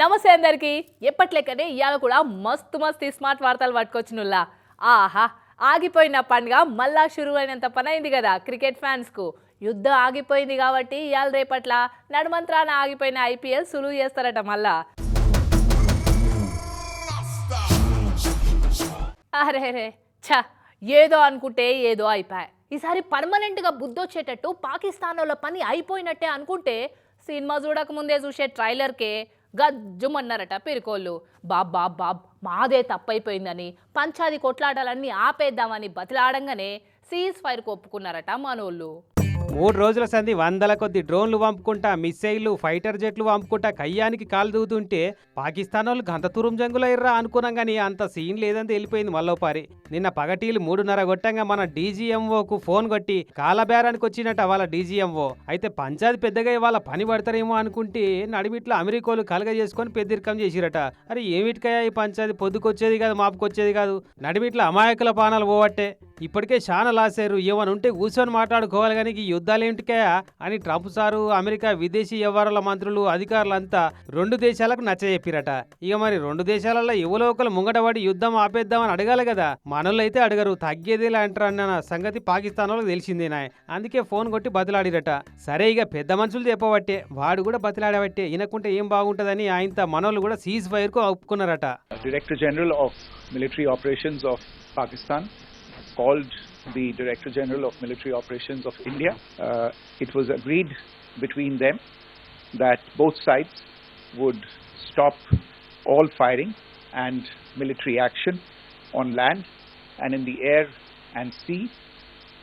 నమస్తే అందరికి. ఎప్పట్లెక్కనే ఇవాళ కూడా మస్తు మస్తు స్మార్ట్ వార్తలు పట్టుకొచ్చినుల్లా. ఆహా ఆగిపోయిన పండుగ మళ్ళా షురు అయినంత పని అయింది కదా క్రికెట్ ఫ్యాన్స్కు. యుద్ధం ఆగిపోయింది కాబట్టి ఇవాళ రేపట్ల నడుమంత్రాన ఆగిపోయిన ఐపీఎల్ సులువు చేస్తారట మళ్ళా. అరే రే ఛ ఏదో అనుకుంటే ఏదో అయిపోయాయి ఈసారి పర్మనెంట్గా బుద్ధొచ్చేటట్టు పాకిస్తాన్ వాళ్ళ పని అయిపోయినట్టే అనుకుంటే సినిమా చూడకముందే చూసే ట్రైలర్కే గజ్జుమన్నారట పిరికోళ్ళు. బాబ్ బాబ్ బాబ్ మాదే తప్పైపోయిందని పంచాది కొట్లాటాలన్నీ ఆపేద్దామని బతిలాడంగానే సీజ్ ఫైర్కు ఒప్పుకున్నారట మనోళ్ళు. మూడు రోజుల సంధి వందల కొద్ది డ్రోన్లు పంపుకుంటా మిస్సైళ్ళు ఫైటర్ జెట్లు పంపుకుంటా కయ్యానికి కాలు దూతుంటే పాకిస్తాన్ వాళ్ళు గంత జంగులయ్యరా అనుకున్నాం కానీ అంత సీన్ లేదని తెలిపోయింది మల్లోపారి. నిన్న పగటీలు మూడున్నర కొట్టంగా మన డీజీఎంఓకు ఫోన్ కొట్టి కాలబేరానికి వచ్చినట్ట వాళ్ళ డీజీఎంఓ. అయితే పంచాయతీ పెద్దగా వాళ్ళ పని పడతారేమో అనుకుంటే నడిమిట్లో అమెరికోలు కలగ చేసుకొని పెద్దరికం చేసిరట. అరే ఏమిటికయ్యా ఈ పంచాయతీ? పొద్దుకొచ్చేది కాదు మాపుకొచ్చేది కాదు. నడిమిట్లో అమాయకుల పానాలు పోవట్టే. ఇప్పటికే చాలా లాసారు ఏమని ఉంటే కూర్చొని మాట్లాడుకోవాలి కానీ ఈ యుద్ధాలు ఏమిటికయా అని ట్రంప్ సారు అమెరికా విదేశీ వ్యవహారాల మంత్రులు అధికారులంతా రెండు దేశాలకు నచ్చజెప్పిరట ఇక మరి రెండు దేశాలలో ఎవరో ఒకరు ముంగటపడి యుద్ధం ఆపేద్దామని అడగాలి కదా? మనోళ్ళు అయితే అడగరు. తగ్గేదేలా అంటారు అన్న సంగతి పాకిస్తాన్ వాళ్ళకి తెలిసిందేనా అందుకే ఫోన్ కొట్టి బతిలాడిరట. సరే ఇక పెద్ద మనుషులు చెప్పబట్టే వాడు కూడా బతిలాడబట్టే వినకుంటే ఏం బాగుంటుందని ఆయనతో మనోళ్ళు కూడా సీజ్ ఫైర్కు ఒప్పుకున్నారట. Director general of military operations of Pakistan called the Director General of Military Operations of India. Uh, it was agreed between them that both sides would stop all firing and military action on land and in the air and sea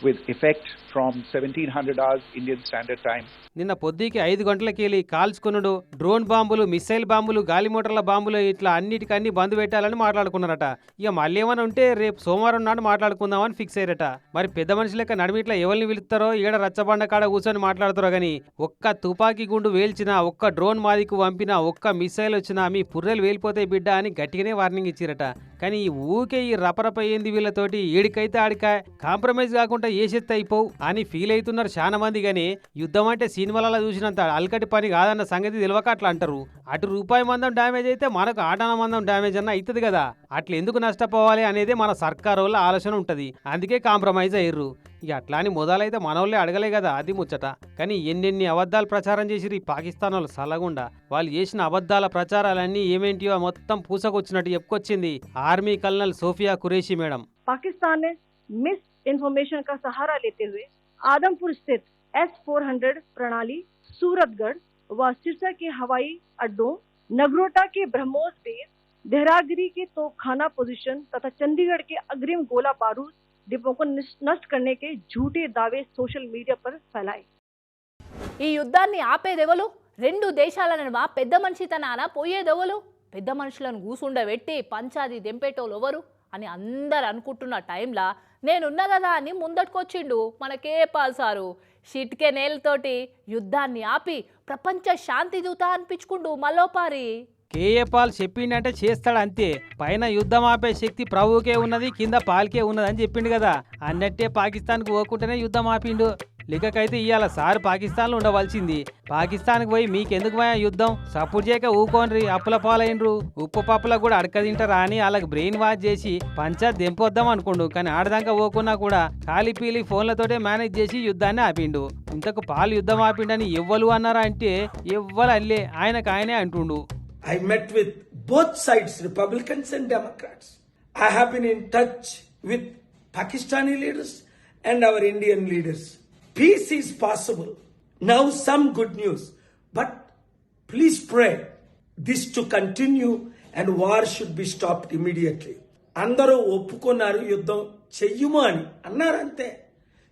with effect from 1700 hours Indian Standard Time. నిన్న పొద్దుకి ఐదు గంటలకెళ్ళి కాల్చుకునుడు drone బాంబులు missile బాంబులు గాలి మోటార్ల బాంబులు ఇట్లా అన్నిటికన్నీ బంద్ పెట్టాలని మాట్లాడుకున్నారట. ఇక మళ్ళీ ఏమైనా ఉంటే రేపు సోమవారం నాడు మాట్లాడుకుందామని ఫిక్స్ అయ్యారట. మరి పెద్ద మనిషి లెక్క నడిమిట్లా ఎవరిని పిలుస్తారో ఈడ రచ్చబండ కాడ కూర్చొని మాట్లాడుతారో గాని ఒక్క తుపాకీ గుండు వేల్చినా ఒక్క డ్రోన్ మాదికు పంపినా ఒక్క మిస్సైల్ వచ్చినా మీ పుర్రెలు వేలిపోతాయి బిడ్డ అని గట్టిగానే వార్నింగ్ ఇచ్చారట. కానీ ఈ ఊకే ఈ రపరప ఏంది వీళ్ళతోటి? ఏడికైతే ఆడిక కాంప్రమైజ్ కాకుండా ఏసెత్తి అయిపోవు. అని ఫీల్ అవుతున్నారు చాలా మంది కానీ యుద్ధం అంటే సినిమాలలో చూసినంత అల్కటి పని కాదన్న సంగతి తెలియక అట్లా అంటారు. అటు రూపాయి మందం డ్యామేజ్ అయితే మనకు ఆటన మందం డ్యామేజ్ అన్న అవుతుంది కదా. అట్లా ఎందుకు నష్టపోవాలి అనేది మన సర్కార్ వాళ్ళ ఆలోచన ఉంటుంది. అందుకే కాంప్రమైజ్ అయ్యారు ఇక అట్లా అని మొదలైతే మనోళ్ళే అడగలే కదా అది ముచ్చట. కానీ ఎన్నెన్ని అబద్ధాలు ప్రచారం చేసిరు ఈ పాకిస్తాన్ వాళ్ళు సలగుండా వాళ్ళు చేసిన అబద్ధాల ప్రచారాలన్నీ ఏమేంటివో మొత్తం పూసకొచ్చినట్టు చెప్పుకొచ్చింది army colonel Sophia Qureshi madam. Pakistan miss information का सहारा लेते हुए आदमपुर स्थित एस 400 प्रणाली सूरतगढ़ व सिरसा के हवाई अड्डों नगरोटा के ब्रह्मोस बेस देहरागिरी के तोपखाना पोजीशन तथा चंडीगढ़ के अग्रिम गोला बारूद डिपो को निस- नष्ट करने के झूठे दावे सोशल मीडिया पर फैलाए ఈ యుద్ధాన్ని ఆపేదెవలు రెండు దేశాల నడుమ పెద్ద మనిషి తనాన పోయేదెవలు పెద్ద మనుషులను కూసుండబెట్టి పంచాది దెంపేటోళ్ళు ఎవరు అని అందరు అనుకుంటున్న టైంలో నేనున్నా కదా అని ముందట్టుకొచ్చిండు మనకే పాల్సారు షిట్కే నేలతోటి యుద్ధాన్ని ఆపి ప్రపంచ శాంతి దూత అనిపించుకుండు మల్లోపారి. కేఏ పాల్ చెప్పిండంటే చేస్తాడు అంతే. పైన యుద్ధం ఆపే శక్తి ప్రభువుకే ఉన్నది కింద పాల్కే ఉన్నది అని చెప్పిండు కదా. అన్నట్టే పాకిస్తాన్కు పోకుంటేనే యుద్ధం ఆపిండు. లిక్కకైతే ఇవాళ సార్ పాకిస్తాన్లో ఉండవలసింది. పాకిస్తాన్కి పోయి మీకెందుకు పోయా యుద్ధం? సపోర్ట్ చేయక ఊకోండ్రి అప్పుల పాలైనరు ఉప్పు పప్పుల కూడా అడక తింటారా అని వాళ్ళకి బ్రెయిన్ వాష్ చేసి పంచర్ దెంపొద్దాం అనుకోండు. కానీ ఆడదాకా ఓకున్నా కూడా ఖాళీ పీలి ఫోన్లతోటే మేనేజ్ చేసి యుద్ధాన్ని ఆపిండు. ఇంతకు పాలు యుద్ధం ఆపిండని ఎవ్వరు అన్నారా అంటే ఎవ్వరు అల్లే. ఆయనకు ఆయనే అంటుండు. I met with both sides Republicans and Democrats I have been in touch with Pakistani leaders and our Indian leaders peace is possible now some good news but please pray this to continue and war should be stop immediately అందరూ ఒప్పుకున్నారు యుద్ధం చెయ్యుము అని. అన్నారంతే.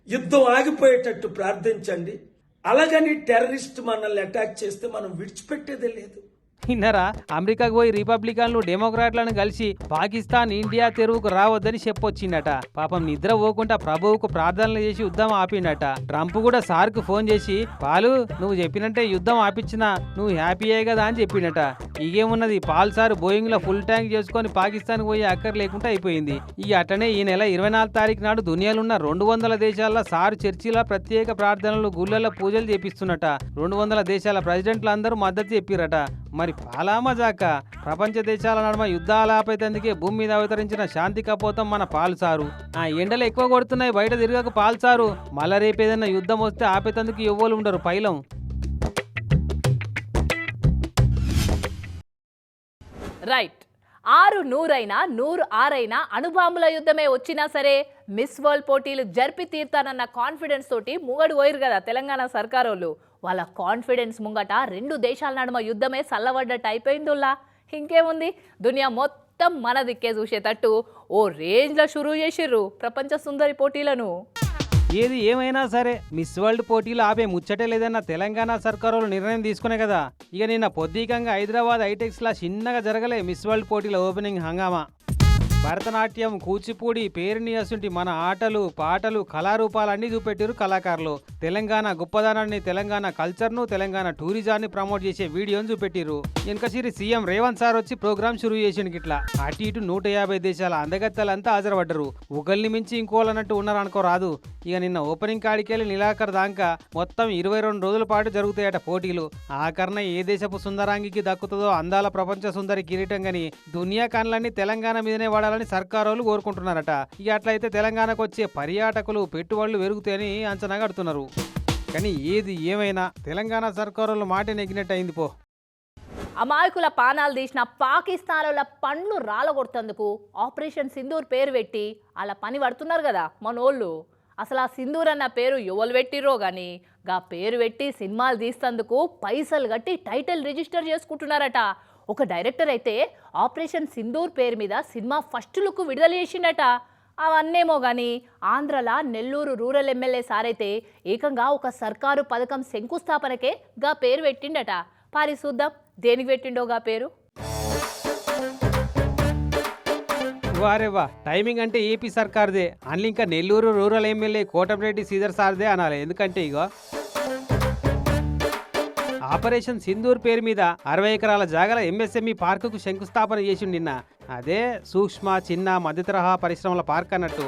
యుద్ధం ఆగిపోయేటట్టు ప్రార్థించండి. అలాగని terrorist మనల్ని attack చేస్తే మనం విడిచిపెట్టేదే లేదు. విన్నారా అమెరికాకు పోయి రిపబ్లికన్లు డెమోక్రాట్లను కలిసి పాకిస్తాన్ ఇండియా తెరువుకు రావద్దని చెప్పొచ్చిండట పాపం నిద్ర పోకుండా ప్రభువుకు ప్రార్థనలు చేసి యుద్ధం ఆపిండట ట్రంప్ కూడా సార్కు ఫోన్ చేసి పాలు నువ్వు చెప్పినట్టే యుద్ధం ఆపించినా నువ్వు హ్యాపీ అయ్యే కదా అని చెప్పిండట ఇగేమున్నది పాల్ సార్ బోయింగ్లో ఫుల్ ట్యాంక్ చేసుకొని పాకిస్తాన్ పోయి అక్కర్ లేకుండా అయిపోయింది. ఈ అటనే ఈ నెల ఇరవై నాలుగు తారీఖు నాడు దునియాలున్న రెండు వందల దేశాల్లో సార్ చర్చిలో ప్రత్యేక ప్రార్థనలు గుళ్ళల్లో పూజలు చేపిస్తున్నట. రెండు వందల దేశాల ప్రెసిడెంట్లు అందరూ మద్దతు చెప్పిరట. మరి పాలా ప్రపంచ దేశాల నడుమ యుద్ధాలు ఆపేతందుకే భూమి మీద అవతరించిన శాంతి కపోతం మన పాల్సారు ఆ ఎండలు ఎక్కువ కొడుతున్నాయి బయట తిరగక పాల్సారు మళ్ళా రేపు ఏదైనా యుద్ధం వస్తే ఆపేతందుకు ఎవ్వరు ఉండరు పైలం. రైట్. ఆరు నూరైనా నూరు ఆరైనా అణుబాంబుల యుద్ధమే వచ్చినా సరే మిస్ వరల్డ్ పోటీలు జరిపి తీర్తానన్న కాన్ఫిడెన్స్ తోటి మూగడు పోయిరు కదా తెలంగాణ సర్కారోళ్ళు. వాళ్ళ కాన్ఫిడెన్స్ ముంగట రెండు దేశాల నడుమ యుద్ధమే చల్లబడ్డట్టు అయిపోయిందిలా ఇంకేముంది? దునియా మొత్తం మన దిక్కే చూసేటట్టు ఓ రేంజ్లో షురూ చేసిర్రు ప్రపంచ సుందరి పోటీలను. ఏది ఏమైనా సరే మిస్ వరల్డ్ పోటీలు ఆపే ముచ్చటే లేదన్న తెలంగాణ సర్కారు నిర్ణయం తీసుకునే కదా. ఇక నిన్న పొద్దుకంగా హైదరాబాద్ హైటెక్స్ లా చిన్నగా జరగలే మిస్ వరల్డ్ పోటీల ఓపెనింగ్ హంగామా. భరతనాట్యం కూచిపూడి పేరుని అసుంటి మన ఆటలు పాటలు కళారూపాలన్నీ చూపెట్టారు కళాకారులు. తెలంగాణ గొప్పదనాన్ని తెలంగాణ కల్చర్ను తెలంగాణ టూరిజాన్ని ప్రమోట్ చేసే వీడియోని చూపెట్టిరు వెనకసిరి సీఎం రేవంత్ సార్ వచ్చి ప్రోగ్రామ్ షురూ చేసిండు గిట్లా. అటు ఇటు నూట యాభై దేశాల అందగత్తలంతా హాజరుపడ్డరు. ఒకరిని మించి ఇంకోలన్నట్టు ఉన్నారు అనుకో రాదు. ఇక నిన్న ఓపెనింగ్ కాడికెళ్ళి నిలాఖర్ దాకా మొత్తం ఇరవై రెండు రోజుల పాటు జరుగుతాయట పోటీలు. ఆఖరణ ఏ దేశపు సుందరాంగికి దక్కుతుందో అందాల ప్రపంచ సుందరి కిరీటం గని దునియా కన్లన్నీ తెలంగాణ మీదనే ఉండాలని సర్కారోళ్ళు కోరుకుంటున్నారట. ఇక అట్లయితే తెలంగాణకు వచ్చే పర్యాటకులు పెట్టుబడులు పెరుగుతాయని అంచనా కడుతున్నారు. కానీ ఏది ఏమైనా తెలంగాణ సర్కారోళ్ళు మాట నెగ్గినట్టు అయింది పో. అమాయకుల పానాలు తీసిన పాకిస్తాన్ల పండ్లు రాలగొడుతందుకు ఆపరేషన్ సింధూర్ పేరు పెట్టి అలా పని పడుతున్నారు కదా మనోళ్ళు. అసలు ఆ సింధూర్ అన్న పేరు ఎవరు పెట్టిరో కానీ గా పేరు పెట్టి సినిమాలు తీస్తందుకు పైసలు కట్టి టైటిల్ రిజిస్టర్ చేసుకుంటున్నారట. ఒక డైరెక్టర్ అయితే ఆపరేషన్ సింధూర్ పేరు మీద సినిమా ఫస్ట్ లుక్ విడుదల చేసిండట. అవన్నేమో కానీ ఆంధ్రలా నెల్లూరు రూరల్ ఎమ్మెల్యే సారైతే ఏకంగా ఒక సర్కారు పథకం శంకుస్థాపనకే గా పేరు పెట్టిండట. పారి చూద్దాం దేనికి పెట్టిండోగా పేరు? వారే వా టైమింగ్ అంటే ఏపీ సర్కార్దే. అందులో ఇంకా నెల్లూరు రూరల్ ఎమ్మెల్యే కోటమిరెడ్డి సీదర్ సార్దే అనాలి. ఎందుకంటే ఇగో ఆపరేషన్ సింధూర్ పేరు మీద అరవై ఎకరాల జాగల ఎంఎస్ఎంఈ పార్కుకు శంకుస్థాపన చేసి నిన్న. అదే సూక్ష్మ చిన్న మధ్యతరహా పరిశ్రమల పార్క్ అన్నట్టు.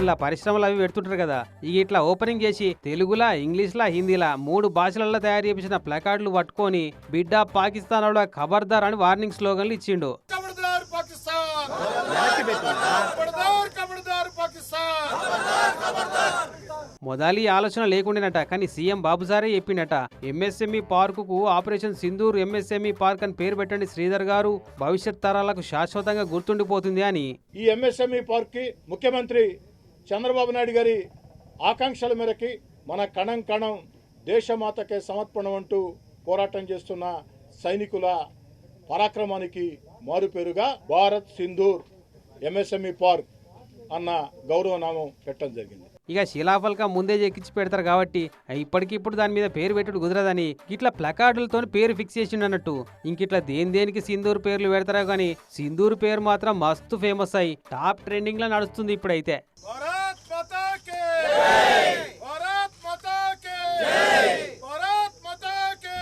ఇలా పరిశ్రమలు అవి పెడుతుంటారు కదా. ఇక ఇట్లా ఓపెనింగ్ చేసి తెలుగులా ఇంగ్లీష్లా హిందీలా మూడు భాషలలో తయారు చేసిన ప్లకార్డులు పట్టుకొని బిడ్డ పాకిస్తాన్ వాళ్ళ ఖబర్దార్ అని వార్నింగ్ స్లోగన్లు ఇచ్చిండు. మొదలి ఆలోచన లేకుండానట కానీ సీఎం బాబుసారే చెప్పిండట ఎంఎస్ఎంఈ పార్కుకు ఆపరేషన్ సింధూర్ ఎంఎస్ఎంఈ పార్క్ అని పేరు పెట్టండి శ్రీధర్ గారు. భవిష్యత్ తరాలకు శాశ్వతంగా గుర్తుండిపోతుంది అని. ఈ ఎంఎస్ఎంఈ పార్క్కి ముఖ్యమంత్రి చంద్రబాబు నాయుడు గారి ఆకాంక్షల మేరకి మన కణం కణం దేశమాతకే సమర్పణం అంటూ పోరాటం చేస్తున్న సైనికుల పరాక్రమానికి మారుపేరుగా భారత్ సింధూర్ ఎంఎస్ఎంఈ పార్క్ అన్న గౌరవనామం పెట్టడం జరిగింది. ఇక శిలాఫలకం ముందే చెక్కించి పెడతారు కాబట్టి ఇప్పటికిప్పుడు దాని మీద పేరు పెట్టుడు కుదరదని ఇట్లా ప్లకార్డులతో పేరు ఫిక్స్ చేసిండు అన్నట్టు ఇంకిట్లా దేని దేనికి సింధూర్ పేర్లు పెడతారో కానీ సింధూర్ పేరు మాత్రం మస్తు ఫేమస్ అయ్యి టాప్ ట్రెండింగ్లో నడుస్తుంది ఇప్పుడైతే. భారత్ మాతా కే భారత్ మాతా కే భారత్ మాతా కే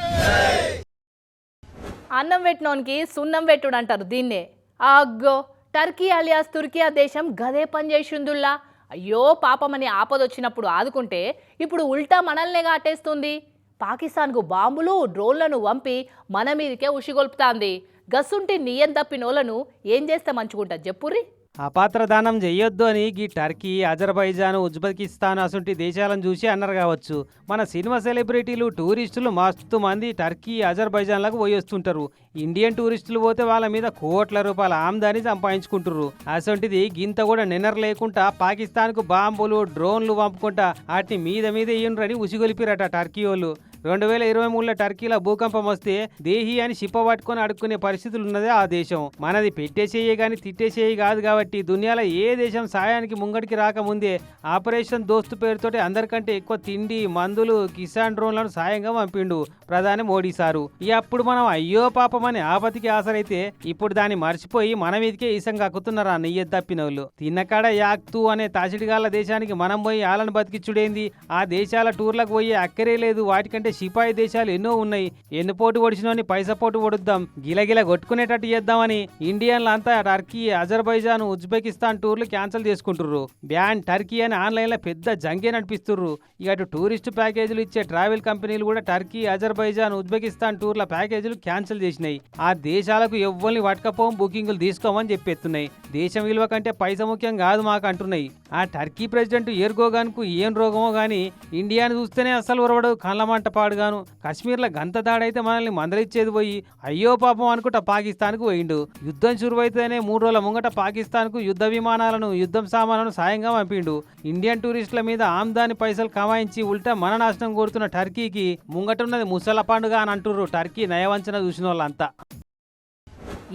అన్నం పెట్టినోనికి సున్నం పెట్టుడు అంటారు దీన్నే. అగ్గో టర్కీ అలియాస్ తుర్కియా దేశం గదే పని చేసిందుల్లా? అయ్యో పాపమని ఆపదొచ్చినప్పుడు ఆదుకుంటే ఇప్పుడు ఉల్టా మనల్నే కాటేస్తుంది. పాకిస్తాన్కు బాంబులు డ్రోన్లను పంపి మన మీదకే ఉషిగొల్పుతాంది. గస్సుంటి నియం తప్పినోళ్ళను ఏం చేస్తే మంచుకుంటా చెప్పుర్రి అపాత్ర దానం చెయ్యొద్దు అని గీ టర్కీ అజర్బైజాన్ ఉజ్బెకిస్తాన్ అసంటి దేశాలను చూసి అన్నారు కావచ్చు మన సినిమా సెలబ్రిటీలు టూరిస్టులు మస్తు మంది టర్కీ అజర్బైజాన్లకు పోయి వస్తుంటారు ఇండియన్ టూరిస్టులు పోతే వాళ్ళ మీద కోట్ల రూపాయల ఆమ్దాని సంపాదించుకుంటారు అసంటిది గింత కూడా నిన్నర లేకుండా పాకిస్తాన్కు బాంబులు డ్రోన్లు పంపుకుంటా వాటిని మీద మీద ఇయ్యండ్రని ఉసిగొలిపిరట టర్కీ వాళ్ళు రెండు వేల ఇరవై మూడులో టర్కీలో భూకంపం వస్తే దేహి అని షిప్ప పట్టుకొని అడుక్కునే పరిస్థితులు ఉన్నదే ఆ దేశం. మనది పెట్టేసేయే కానీ తిట్టేసేయి కాదు కాబట్టి దునియాలో ఏ దేశం సాయానికి ముంగడికి రాకముందే ఆపరేషన్ దోస్తు పేరుతోటి అందరికంటే ఎక్కువ తిండి మందులు కిసాన్ డ్రోన్లను సాయంగా పంపిండు ప్రధాని మోడీ సారు. ఈ అప్పుడు మనం అయ్యో పాపం అని ఆపతికి ఆసరైతే ఇప్పుడు దాన్ని మర్చిపోయి మన మీదకే ఈసం కక్కుతున్నారా నెయ్యి తప్పిన వాళ్ళు తిన్నకాడ యాక్తు అనే తాసిడిగాళ్ళ దేశానికి మనం పోయి ఆలను బతికిచ్చుడేంది? ఆ దేశాల టూర్లకు పోయి అక్కరే లేదు వాటికంటే సిపాయి దేశాలు ఎన్నో ఉన్నాయి. ఎన్ని పోటు ఒడిచినోని పైసా పోటు ఒడుద్దాం గిలగిల కొట్టుకునేటట్టు చేద్దామని ఇండియన్లు అంతా టర్కీ అజర్బైజాన్ ఉజ్బెకిస్తాన్ టూర్లు క్యాన్సిల్ చేసుకుంటుర్రు. బ్యాన్ టర్కీ అని ఆన్లైన్లో పెద్ద జంగే నడిపిస్తుర్రు. ఇక అటు టూరిస్ట్ ప్యాకేజీలు ఇచ్చే ట్రావెల్ కంపెనీలు కూడా టర్కీ అజర్బైజాన్ ఉజ్బెకిస్తాన్ టూర్ల ప్యాకేజీలు క్యాన్సిల్ చేసినాయి. ఆ దేశాలకు ఎవ్వరిని పట్టకపోం బుకింగులు తీసుకోమని చెప్పేస్తున్నాయి దేశం విలువ కంటే పైస ముఖ్యం కాదు మాకు అంటున్నాయి ఆ టర్కీ ప్రెసిడెంట్ ఎర్గోగాన్కు ఏం రోగమో కానీ ఇండియాను చూస్తేనే అస్సలు ఉరవడు కళ్ళమంట వాడుగాను. కాశ్మీర్లో గంత దాడైతే మనల్ని మందలిచ్చేది పోయి అయ్యో పాపం అనుకుంటా పాకిస్తాన్కు పోయిండు. యుద్ధం శురువైతేనే మూడు రోజుల ముంగట పాకిస్తాన్కు యుద్ధ విమానాలను యుద్ధం సామాన్లను సాయంగా పంపిండు. ఇండియన్ టూరిస్టుల మీద ఆమ్దాని పైసలు కమాయించి ఉల్టా మన నాశనం కోరుతున్న టర్కీకి ముంగటున్నది ముసల పండుగ అని అంటుర్రు టర్కీ నయవంచన చూసిన వాళ్ళంతా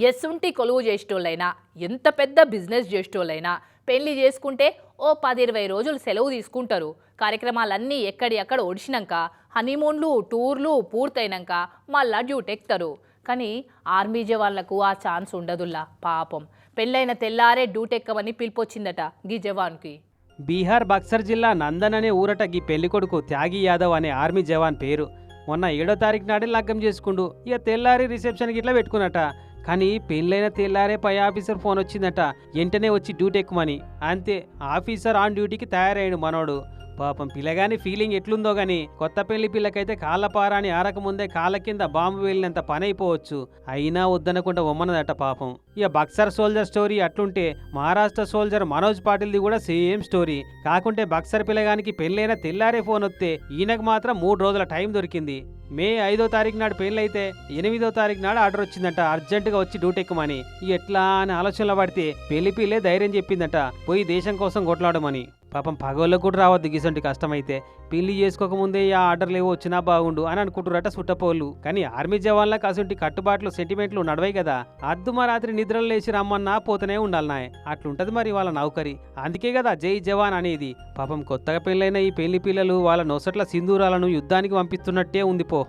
ఎస్సుంటి కొలువు చేసేటోళ్ళైనా ఎంత పెద్ద బిజినెస్ చేసేటోళ్ళైనా పెళ్ళి చేసుకుంటే ఓ పది ఇరవై రోజులు సెలవు తీసుకుంటారు. కార్యక్రమాలన్నీ ఎక్కడి అక్కడ ఒడిచినాక హనీమూన్లు టూర్లు పూర్తయినాక మళ్ళా డ్యూటీ ఎక్కుతారు కానీ ఆర్మీ జవాన్లకు ఆ ఛాన్స్ ఉండదుల్లా పాపం. పెళ్ళైన తెల్లారే డ్యూటీ ఎక్కమని పిలిపొచ్చిందట గీ జవాన్కి. బీహార్ బక్సర్ జిల్లా నందన్ అనే ఊరట గీ పెళ్ళికొడుకు త్యాగి యాదవ్ అనే ఆర్మీ జవాన్ పేరు. మొన్న ఏడో తారీఖు నాడే లగ్గం చేసుకుండు. ఇక తెల్లారి రిసెప్షన్కి ఇట్లా పెట్టుకున్నట. కానీ పెళ్ళైన తెల్లారే పై ఆఫీసర్ ఫోన్ వచ్చిందట వెంటనే వచ్చి డ్యూటీ ఎక్కుమని అంతే ఆఫీసర్ ఆన్ డ్యూటీకి తయారయ్యాడు మనోడు. పాపం పిల్లగాని ఫీలింగ్ ఎట్లుందో గాని కొత్త పెళ్ళి పిల్లకైతే కాళ్ళపారాని ఆరక ముందే కాళ్ళ కింద బాంబు వెళ్ళినంత పని అయిపోవచ్చు అయినా వద్దనకుండా ఉమ్మనదట పాపం. ఇక బక్సర్ సోల్జర్ స్టోరీ అట్లుంటే మహారాష్ట్ర సోల్జర్ మనోజ్ పాటిల్ది కూడా సేమ్ స్టోరీ కాకుంటే బక్సర్ పిల్లగానికి పెళ్ళైన తెల్లారే ఫోన్ వస్తే ఈయనకు మాత్రం మూడు రోజుల టైం దొరికింది. మే ఐదో తారీఖు నాడు పెళ్ళైతే ఎనిమిదో తారీఖు నాడు ఆర్డర్ వచ్చిందట అర్జెంటుగా వచ్చి డ్యూటీ ఎక్కమని. ఎట్లా అని ఆలోచనలో పడితే పెళ్ళి పిల్లే ధైర్యం చెప్పిందట పోయి దేశం కోసం కొట్లాడమని. పాపం పగోళ్ళకు కూడా రావద్దు గిసంటి కష్టమైతే. పెళ్ళి చేసుకోకముందే ఆ ఆర్డర్లు ఏవో వచ్చినా బాగుండు అని అనుకుంటురట సుట్టపోళ్ళు. కానీ ఆర్మీ జవాన్లకు అసంటి కట్టుబాట్లు సెంటిమెంట్లు నడవై కదా అద్దుమ రాత్రి నిద్రలు లేచి రమ్మన్నా పోతూనే ఉండాలనాయ్ అట్లుంటది మరి వాళ్ళ నౌకరి. అందుకే కదా జై జవాన్ అనేది. పాపం కొత్తగా పెళ్ళైన ఈ పెళ్ళి పిల్లలు వాళ్ళ నొసట్ల సింధూరాలను యుద్ధానికి పంపిస్తున్నట్టే ఉంది పో.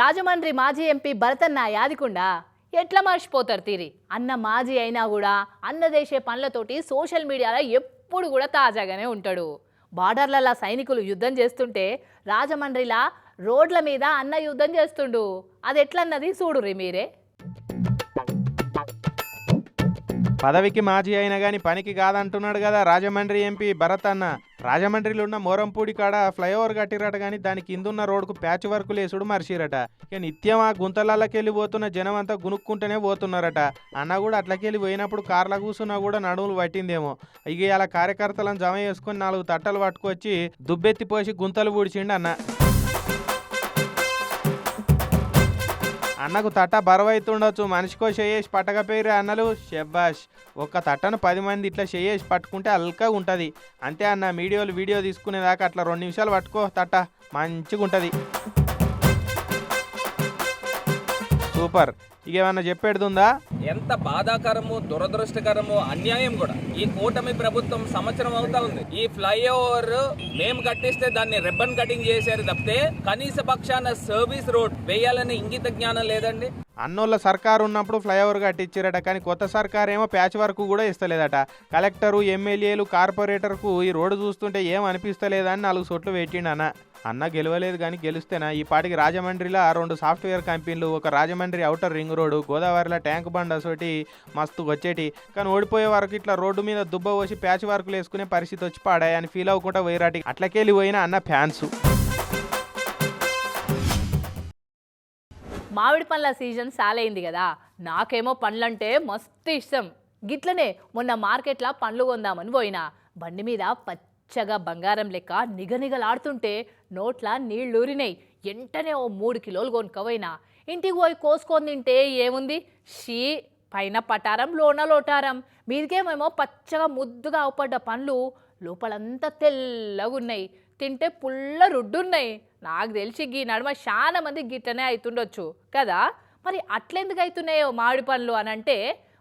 రాజమండ్రి మాజీ ఎంపీ భరతన్న యాదికుండా ఎట్లా మర్చిపోతారు తీరి. అన్న మాజీ అయినా కూడా అన్న దేశే పనులతోటి సోషల్ మీడియాలో ఎప్పుడు కూడా తాజాగానే ఉంటాడు. బార్డర్లలో సైనికులు యుద్ధం చేస్తుంటే రాజమండ్రిలా రోడ్ల మీద అన్న యుద్ధం చేస్తుండు. అది ఎట్లన్నది చూడురి మీరే. పదవికి మాజీ అయినా కానీ పనికి కాదంటున్నాడు కదా రాజమండ్రి ఎంపీ భరత్ అన్న. రాజమండ్రిలో ఉన్న మోరంపూడి కాడ ఫ్లైఓవర్ కట్టిరట కానీ దాని కిందున్న రోడ్డుకు ప్యాచ్ వర్క్ లేసుడు మర్చిరట ఇక నిత్యం ఆ గుంతలకెళ్ళి పోతున్న జనం అంతా గునుక్కుంటూనే పోతున్నారట. అన్న కూడా అట్లకెళ్ళి పోయినప్పుడు కార్ల కూసున్నా కూడా నడుములు పట్టిందేమో. ఇక ఇలా కార్యకర్తలను జమ చేసుకొని నాలుగు తట్టలు పట్టుకొచ్చి దుబ్బెత్తి పోసి గుంతలు పూడ్చిండు అన్న. అన్నకు తట్ట బరువైతుండొచ్చు. మనిషికో చేయేసి పట్టకపోయిరే అన్నలు. షెబ్బాష్ ఒక్క తట్టను పది మంది ఇట్లా చేయేసి పట్టుకుంటే అల్కగా ఉంటుంది. అంతే అన్న వీడియోలు వీడియో తీసుకునేదాకా అట్లా రెండు నిమిషాలు పట్టుకో తట్ట మంచిగా ఉంటుంది సూపర్. ఇక ఏమన్నా చెప్పేది ఉందా? ఎంత బాధాకరము దురదృష్టకరము అన్యాయం కూడా. ఈ కూటమి ప్రభుత్వం సంవత్సరం అవుతా ఉంది. ఈ ఫ్లైఓవర్ మేము కట్టిస్తే దాన్ని రిబ్బన్ కటింగ్ చేశారు తప్పితే కనీస పక్షాన సర్వీస్ రోడ్ వేయాలని ఇంగిత జ్ఞానం లేదండి. అన్నోళ్ళ సర్కారు ఉన్నప్పుడు ఫ్లైఓవర్ కట్టించారట కానీ కొత్త సర్కార్ ఏమో ప్యాచ్ వర్క్ కూడా ఇస్తలేదట. కలెక్టరు ఎమ్మెల్యేలు కార్పొరేటర్కు ఈ రోడ్డు చూస్తుంటే ఏం అనిపిస్తలేదని నాలుగు చోట్లు పెట్టిండు అన్న. అన్న గెలవలేదు కానీ గెలిస్తేనా? ఈ పాటికి రాజమండ్రిలో రెండు సాఫ్ట్వేర్ కంపెనీలు ఒక రాజమండ్రి అవుటర్ రింగ్ రోడ్డు గోదావరిలో ట్యాంక్ బండ్ అసోటి మస్తు వచ్చేటి. కానీ ఓడిపోయే వరకు ఇట్లా రోడ్డు మీద దుబ్బ పోసి ప్యాచ్ వర్క్లు వేసుకునే పరిస్థితి వచ్చి పాడాయి. అని ఫీల్ అవ్వకుండా పోయిరాటి. అట్లకెళ్ళి పోయిన అన్న ఫ్యాన్స్. మామిడి పండ్ల సీజన్ సాలైంది కదా. నాకేమో పండ్లంటే మస్తు ఇష్టం. గిట్లనే మొన్న మార్కెట్లో పండ్లు కొందామని పోయినా. బండి మీద పచ్చగా బంగారం లెక్క నిగనిగలాడుతుంటే నోట్ల నీళ్ళూరినాయి. వెంటనే ఓ మూడు కిలోలు కొనుక్కపోయినా. ఇంటికి పోయి కోసుకొని తింటే ఏముంది? షీ పైన పటారం లోన లోటారం. మీదికేమేమో పచ్చగా ముద్దుగా అవపడ్డ పండ్లు లోపలంతా తెల్లగున్నాయి. తింటే పుల్ల రుడ్డున్నాయి. నాకు తెలిసి గీ నడుమ చాలా మంది గిట్టనే అవుతుండొచ్చు కదా? మరి అట్లెందుకు అవుతున్నాయో మామిడి పండ్లు అని అంటే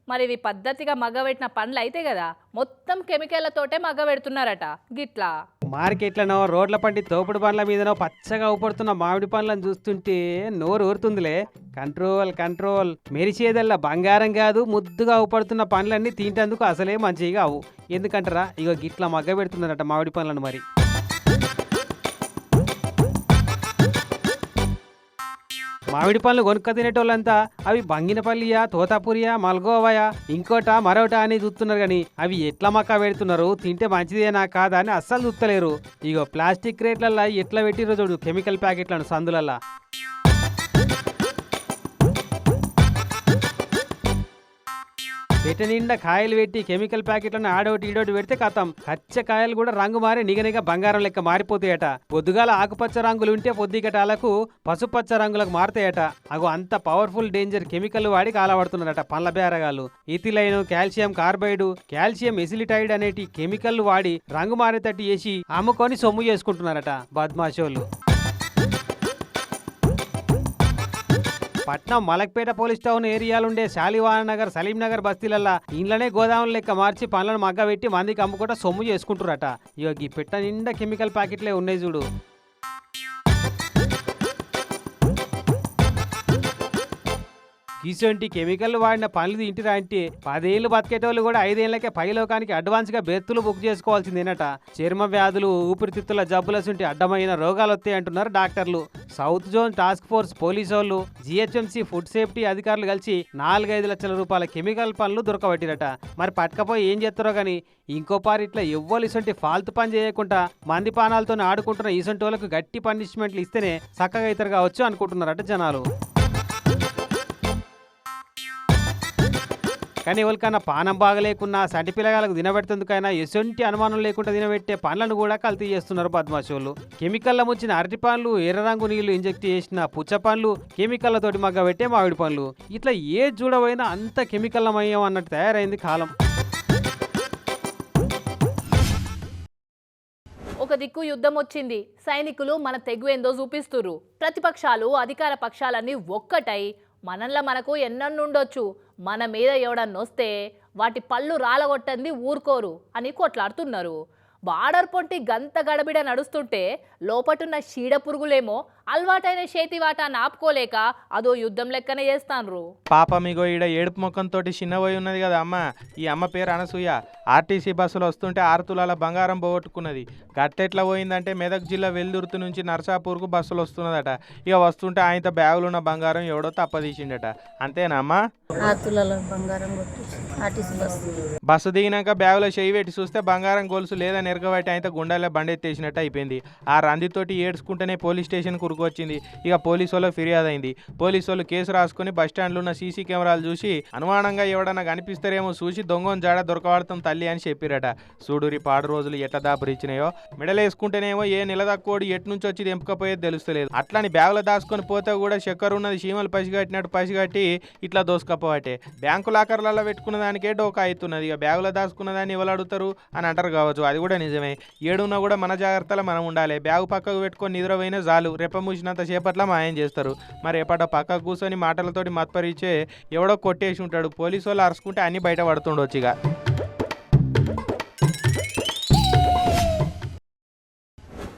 మరి ఇవి పద్ధతిగా మగ్గబెట్టిన పండ్లు అయితే కదా మొత్తం కెమికల్లతోటే మగ్గబెడుతున్నారట గిట్లా. మార్కెట్లనో రోడ్ల పంటి తోపుడు పండ్ల మీదనో పచ్చగా ఊపడుతున్న మామిడి పండ్లను చూస్తుంటే నోరు ఊరుతుందిలే. Control control. మెరిచేదల్లా బంగారం కాదు ముద్దుగా ఊపడుతున్న పండ్లన్నీ తింటేందుకు అసలే మంచిగా అవు ఎందుకంటారా ఇగో గిట్లా మగ్గ పెడుతుందట మామిడి పండ్లను మరి. మామిడి పండ్లు కొనుక్క తినేటోళ్ళంతా అవి బంగినపల్లియా తోతాపురియా మల్గోవయా ఇంకోట మరోట అని చూస్తున్నారు కానీ అవి ఎట్లా మక్క పెడుతున్నారు? తింటే మంచిదేనా కాదా అని అస్సలు చూస్తలేరు ఇగో ప్లాస్టిక్ రేట్లల్లో ఎట్లా పెట్టిరో చూడు కెమికల్ ప్యాకెట్లను సందులల్లా. పెట్ట నిండా కాయలు పెట్టి కెమికల్ ప్యాకెట్లను ఆడోటి ఈడోటి పెడితే కథం కచ్చ కాయలు కూడా రంగు మారి నిగనిగ బంగారం లెక్క మారిపోతాయట. పొద్దుగాల ఆకుపచ్చ రంగులు ఉంటే పొద్దుగటాలకు పసుపచ్చ రంగులకు మారుతాయట. అగో అంత పవర్ఫుల్ డేంజర్ కెమికల్ వాడి కాలబడుతున్నారట పండ్ల బేరగాళ్ళు. Ethylene calcium carbide calcium acetylide అనేటి కెమికల్ వాడి రంగు మారేటట్టు చేసి అమ్ముకొని సొమ్ము చేసుకుంటున్నారట బద్మాషోలు పట్నం మలక్పేట పోలీస్ టౌన్ ఏరియాలుండే శాలివాన్ సలీంనగర్ బస్తీలల్లా ఇండ్లనే గోదాముల లెక్క మార్చి పండ్లను మగ్గబెట్టి మందికి అమ్ముకుంటా సొమ్ము చేసుకుంటురట ఇగో ఈ పెట్ట నిండా కెమికల్ ప్యాకెట్లే ఉన్నాయి చూడు. ఇటువంటి కెమికల్ వాడిన పనులు తింటిరా అంటే పదేళ్ళు బతికేటోళ్ళు కూడా ఐదేళ్ళకే పైలోకానికి అడ్వాన్స్గా బెత్తులు బుక్ చేసుకోవాల్సిందేనట. చర్మ వ్యాధులు ఊపిరితిత్తుల జబ్బుల సుంటి అడ్డమైన రోగాలు వస్తాయి అంటున్నారు డాక్టర్లు. South zone task force police వాళ్ళు జిహెచ్ఎంసీ ఫుడ్ సేఫ్టీ అధికారులు కలిసి నాలుగైదు లక్షల రూపాయల కెమికల్ పనులు దొరకబట్టిరట. మరి పట్టకపోయి ఏం చేస్తారో కానీ ఇంకోపారి ఇట్లా ఎవ్వరు ఇసంటి ఫాల్తు పని చేయకుండా మంది పానాలతో ఆడుకుంటున్న ఇసంటి వాళ్ళకు గట్టి పనిష్మెంట్లు ఇస్తేనే చక్కగా ఇతరు కావచ్చు అనుకుంటున్నారట జనాలు. కానీ ఎవరికైనా పానం బాగలేకున్నా సంటి పిల్లగాలకు తినబెడుతుందుకైనా ఎసొంటి అనుమానం లేకుండా తినబెట్టే పండ్లను కూడా కల్తీ చేస్తున్నారు బద్మాషోళ్ళు. కెమికల్ల ముంచిన అరటి పండ్లు ఎర్ర రంగు నీళ్ళు ఇంజెక్ట్ చేసిన పుచ్చ పండ్లు కెమికల్లతోటి మగ్గ పెట్టే మామిడి పండ్లు. ఇట్లా ఏ చూడవైనా అంత కెమికల్లమయం అన్నట్టు తయారైంది కాలం. ఒక దిక్కు యుద్ధం వచ్చింది. సైనికులు మన తెగువేందో చూపిస్తురు ప్రతిపక్షాలు అధికార పక్షాలన్నీ ఒక్కటై మనల్లా మనకు ఎన్నెన్నుండొచ్చు. మన మీద ఎవడన్నొస్తే వాటి పళ్ళు రాలగొట్టంది ఊరుకోరు అని కొట్లాడుతున్నారు. బార్డర్ పొంటి గంత గడబిడ నడుస్తుంటే లోపటున్న చీడ పురుగులేమో అలవాటైన చేతి వాటా నాపుకోలేక అదో యుద్ధం లెక్కనే చేస్తాన్రు. పాప మీగో ఈడ ఏడుపు ముఖంతో చిన్నపోయి ఉన్నది కదా అమ్మ. ఈ అమ్మ పేరు అనసూయ. ఆర్టీసీ బస్సులో వస్తుంటే ఆరు తులాల బంగారం పోగొట్టుకున్నది. గట్టెట్లా పోయిందంటే మెదక్ జిల్లా వెల్దుర్తి నుంచి నర్సాపూర్కు బస్సులు వస్తున్నదట. ఇక వస్తుంటే ఆయనతో బ్యాగులు ఉన్న బంగారం ఎవడో తప్పదీసిండట. అంతేనా అమ్మా? బంగారం ఆర్టీసీ బస్సు బస్సు దిగినాక బ్యాగులో చేయి పెట్టి చూస్తే బంగారం గొలుసు లేదా నిరగబెట్టి అయితే గుండెల్లో బండెత్తేసినట్టు అయిపోయింది. ఆ రందితోటి ఏడ్చుకుంటేనే పోలీస్ స్టేషన్ కురుకొచ్చింది ఇక పోలీసు వాళ్ళు ఫిర్యాదు అయింది పోలీసు వాళ్ళు కేసు రాసుకుని బస్ ఉన్న సీసీ కెమెరాలు చూసి అనుమానంగా ఎవడన్నా కనిపిస్తారేమో చూసి దొంగను జాడ దొరకవాడతాం తల్లి అని చెప్పిరట. చూడురి పాడు రోజులు ఎట్ట దాపురిచ్చినాయో మెడలేసుకుంటేనేమో ఏ నిలదక్కోడు ఎటు నుంచి వచ్చి తెంపకపోయేది తెలుస్తలేదు. అట్లాని బ్యాగులు దాచుకొని పోతే కూడా చక్కెర ఉన్నది చీమలు పసిగట్టినట్టు పసిగట్టి ఇట్లా దోసుకపోవటే. బ్యాంకు లాకర్లలో పెట్టుకున్నది దానికే డోకా అవుతున్నది. ఇక బ్యాగులో దాచుకున్న దాన్ని ఎవరు అడుగుతారు? అని అంటారు కావచ్చు. అది కూడా నిజమే. ఏడున్నా కూడా మన జాగ్రత్తలో మనం ఉండాలి. బ్యాగు పక్కకు పెట్టుకొని నిద్రపోయినా చాలు. రెప్ప మూసినంత సేపట్ల మాయం చేస్తారు. మరి ఎప్పటో పక్కకు కూర్చొని మాటలతోటి మత్పరిచే ఎవడో కొట్టేసి ఉంటాడు. పోలీసు వాళ్ళు అరుచుకుంటే అన్ని బయట పడుతుండొచ్చు ఇక.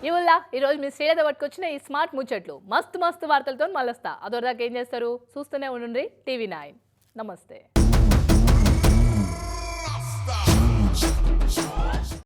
ఇవల్ల ఈరోజు మీ శ్రీలత పట్టుకొచ్చిన ఈ స్మార్ట్ ముచ్చట్లు. మస్తు మస్తు వార్తలతో మళ్ళొస్తా. అదొరదాకా ఏం చేస్తారు? చూస్తూనే ఉండండి టీవీ నైన్. నమస్తే.